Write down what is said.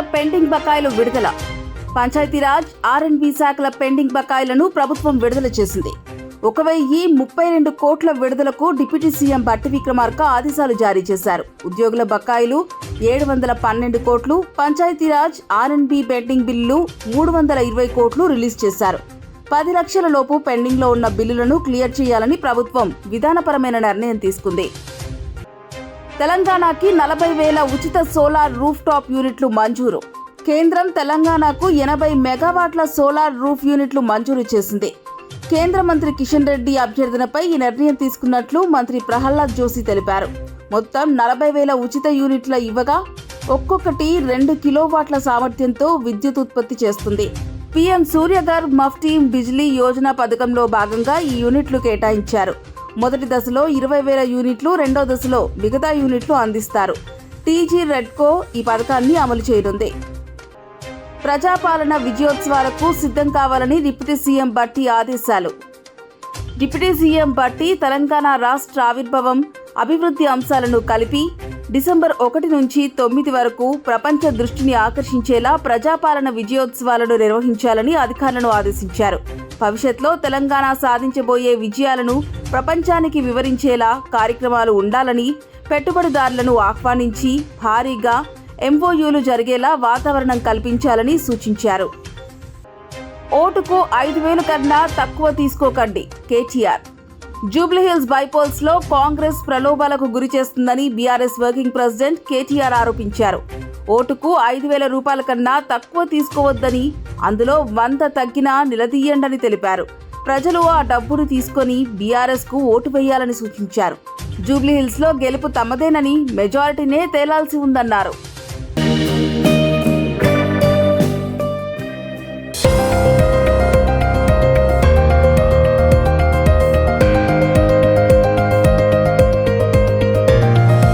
Pending బకాయిలు విడుదల. పంచాయతీరాజ్ ఆర్ఎండ్బి శాఖల పెండింగ్ బకాయిలను ప్రభుత్వం విడుదల చేసింది. ఒక వెయ్యి ముప్పై రెండు కోట్ల విడుదలకు డిప్యూటీ సీఎం బట్టి విక్రమార్క ఆదేశాలు జారీ చేశారు. ఉద్యోగుల బకాయిలు ఏడు వందల పన్నెండు కోట్లు పంచాయతీరాజ్ ఆర్ఎండ్బి పెండింగ్ బిల్లులు మూడు వందల ఇరవై కోట్లు రిలీజ్ చేశారు. పది లక్షల లోపు పెండింగ్లో ఉన్న బిల్లులను క్లియర్ చేయాలని ప్రభుత్వం విధానపరమైన నిర్ణయం తీసుకుంది. తెలంగాణకి నలభై వేల ఉచిత సోలార్ రూఫ్ టాప్ యూనిట్లు మంజూరు. కేంద్రం తెలంగాణకు ఎనభై మెగావాట్ల సోలార్ రూఫ్ యూనిట్లు మంజూరు చేసింది. కేంద్ర మంత్రి కిషన్ రెడ్డి అభ్యర్థనపై ఈ నిర్ణయం తీసుకున్నట్లు మంత్రి ప్రహ్లాద్ జోషి తెలిపారు. మొత్తం నలభై వేల ఉచిత యూనిట్ల ఇవ్వగా ఒక్కొక్కటి రెండు కిలోవాట్ల సామర్థ్యంతో విద్యుత్ ఉత్పత్తి చేస్తుంది. పీఎం సూర్యగర్ మఫ్టీ బిజ్లీ యోజన పథకంలో భాగంగా ఈ యూనిట్లు కేటాయించారు. మొదటి దశలో ఇరవై వేల యూనిట్లు రెండో దశలో మిగతా యూనిట్లు అందిస్తారు. టీజీ రెడ్కో ఈ పథకాన్ని అమలు చేయనుంది. ప్రజాపాలన విజయోత్సవాలకు సిద్ధం కావాలని డిప్యూటీ సీఎం బట్టి ఆదేశాలు. డిప్యూటీ సీఎం బట్టి తెలంగాణ రాష్ట్ర ఆవిర్భావం అభివృద్ధి అంశాలను కలిపి డిసెంబర్ ఒకటి నుంచి తొమ్మిది వరకు ప్రపంచ దృష్టిని ఆకర్షించేలా ప్రజాపాలన విజయోత్సవాలను నిర్వహించాలని అధికారులను ఆదేశించారు. భవిష్యత్లో తెలంగాణ సాధించబోయే విజయాలను ప్రపంచానికి వివరించేలా కార్యక్రమాలు ఉండాలని పెట్టుబడిదారులను ఆహ్వానించి భారీగా ఎంఓయూలు జరిగేలా వాతావరణం కల్పించాలని సూచించారు. ఓటుకు ఐదు వేలు కన్నా తక్కువ తీసుకోకండి కేటీఆర్. జూబ్లీహిల్స్ బైపోల్స్లో కాంగ్రెస్ ప్రలోభాలకు గురి చేస్తుందని బీఆర్ఎస్ వర్కింగ్ ప్రెసిడెంట్ కేటీఆర్ ఆరోపించారు. ఓటుకు ఐదు వేల రూపాయల కన్నా తక్కువ తీసుకోవద్దని అందులో వంద తగ్గినా నిలదీయండని తెలిపారు. ప్రజలు ఆ డబ్బును తీసుకొని బీఆర్ఎస్కు ఓటు వేయాలని సూచించారు. జూబ్లీహిల్స్లో గెలుపు తమదేనని మెజారిటీనే తేలాల్సి ఉందన్నారు.